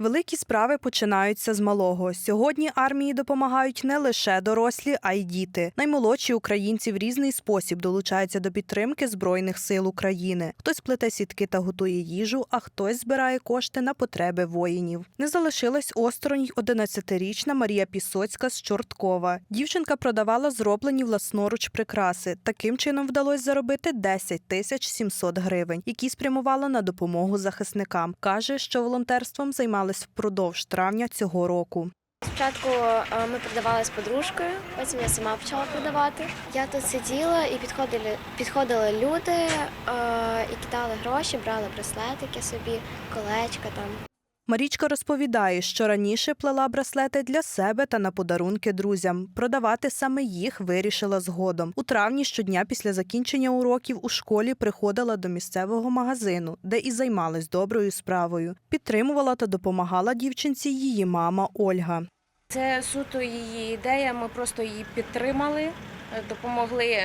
Великі справи починаються з малого. Сьогодні армії допомагають не лише дорослі, а й діти. Наймолодші українці в різний спосіб долучаються до підтримки збройних сил України. Хтось плете сітки та готує їжу, а хтось збирає кошти на потреби воїнів. Не залишилась осторонь й 11-річна Марія Пісоцька з Чорткова. Дівчинка продавала зроблені власноруч прикраси. Таким чином вдалося заробити 10 тисяч 700 гривень, які спрямувала на допомогу захисникам. каже, що волонтерством займалась впродовж травня цього року. Спочатку е, ми продавали з подружкою, потім я сама почала продавати. Я тут сиділа і підходили, підходили люди е, і кидали гроші, брали браслетики собі, колечка там. Марічка розповідає, що раніше плела браслети для себе та на подарунки друзям. Продавати саме їх вирішила згодом. У травні щодня після закінчення уроків у школі приходила до місцевого магазину, де і займалась доброю справою. Підтримувала та допомагала дівчинці її мама Ольга. Це суто її ідея. Ми просто її підтримали, допомогли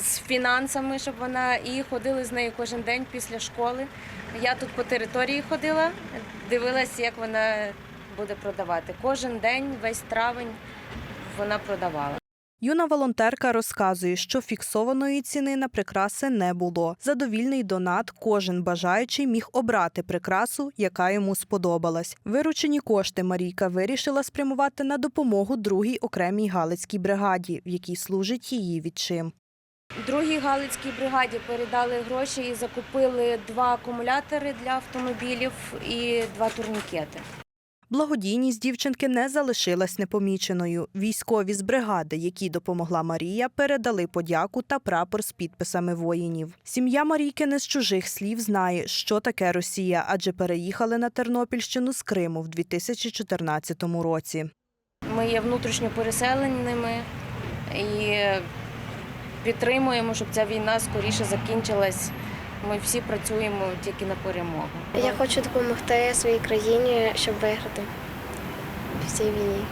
з фінансами, щоб вона і ходили з нею кожен день після школи. Я тут по території ходила, дивилася, як вона буде продавати. Кожен день, весь травень вона продавала. Юна волонтерка розказує, що фіксованої ціни на прикраси не було. За довільний донат кожен бажаючий міг обрати прикрасу, яка йому сподобалась. Виручені кошти Марійка вирішила спрямувати на допомогу другій окремій галицькій бригаді, в якій служить її відчим. Другій Галицькій бригаді передали гроші і закупили два акумулятори для автомобілів і два турнікети. Благодійність дівчинки не залишилась непоміченою. Військові з бригади, які допомогла Марія, передали подяку та прапор з підписами воїнів. Сім'я Марійки не з чужих слів знає, що таке Росія, адже переїхали на Тернопільщину з Криму в 2014 році. Ми є внутрішньо переселеними і підтримуємо, щоб ця війна скоріше закінчилась. Ми всі працюємо тільки на перемогу. Я хочу допомогти своїй країні, щоб виграти в цій війні.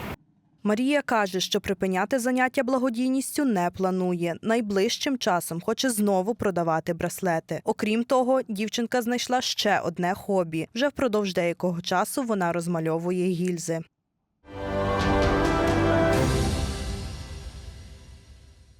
Марія каже, що припиняти заняття благодійністю не планує. Найближчим часом хоче знову продавати браслети. Окрім того, дівчинка знайшла ще одне хобі. Вже впродовж деякого часу вона розмальовує гільзи.